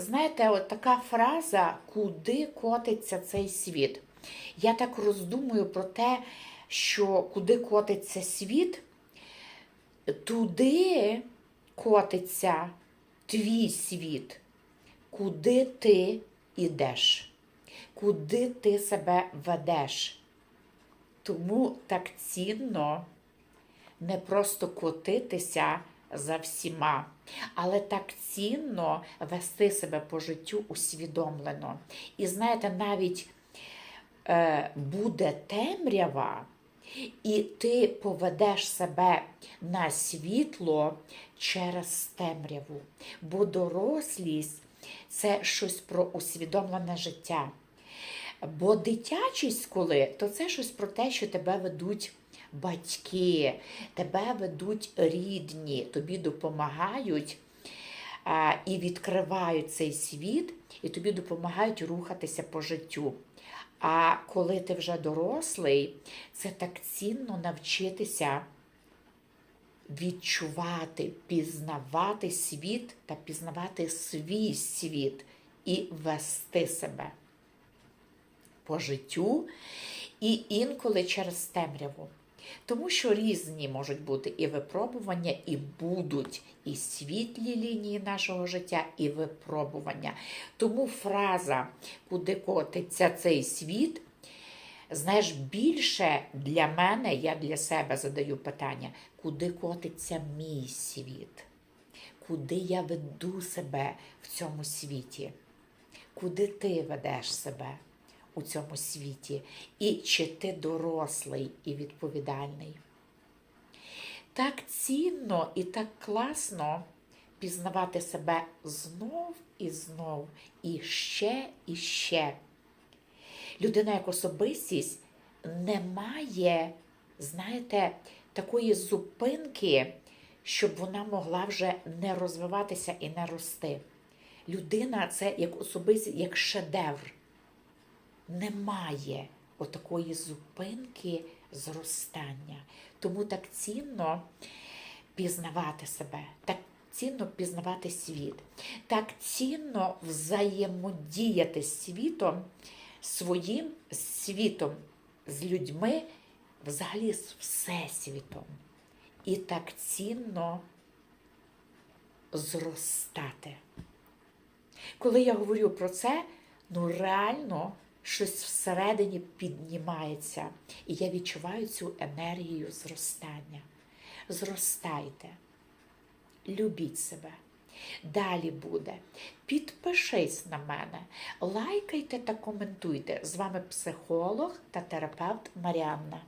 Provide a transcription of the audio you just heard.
знаєте, от така фраза, куди котиться цей світ. Я так роздумую про те, що куди котиться світ, туди котиться твій світ, куди ти йдеш, куди ти себе ведеш. Тому так цінно не просто котитися за всіма, але так цінно вести себе по життю усвідомлено. І знаєте, навіть е, буде темрява, і ти поведеш себе на світло через темряву. Бо дорослість це щось про усвідомлене життя. Бо дитячість, коли, то це щось про те, що тебе ведуть батьки, тебе ведуть рідні, тобі допомагають і відкривають цей світ, і тобі допомагають рухатися по життю. А коли ти вже дорослий, це так цінно навчитися відчувати, пізнавати світ та пізнавати свій світ і вести себе по життю і інколи через темряву. Тому що різні можуть бути і випробування, і будуть і світлі лінії нашого життя, і випробування. Тому фраза, куди котиться цей світ, знаєш, більше для мене, я для себе задаю питання, куди котиться мій світ? Куди я веду себе в цьому світі? Куди ти ведеш себе? У цьому світі, і чи ти дорослий і відповідальний. Так цінно і так класно пізнавати себе знов і знов, і ще і ще. Людина як особистість не має, знаєте, такої зупинки, щоб вона могла вже не розвиватися і не рости. Людина це як особистість, як шедевр немає отакої зупинки зростання. Тому так цінно пізнавати себе, так цінно пізнавати світ, так цінно взаємодіяти з світом, своїм світом, з людьми, взагалі з всесвітом. І так цінно зростати. Коли я говорю про це, ну реально щось всередині піднімається, і я відчуваю цю енергію зростання. Зростайте, любіть себе. Далі буде. Підпишись на мене, лайкайте та коментуйте. З вами психолог та терапевт Маріанна.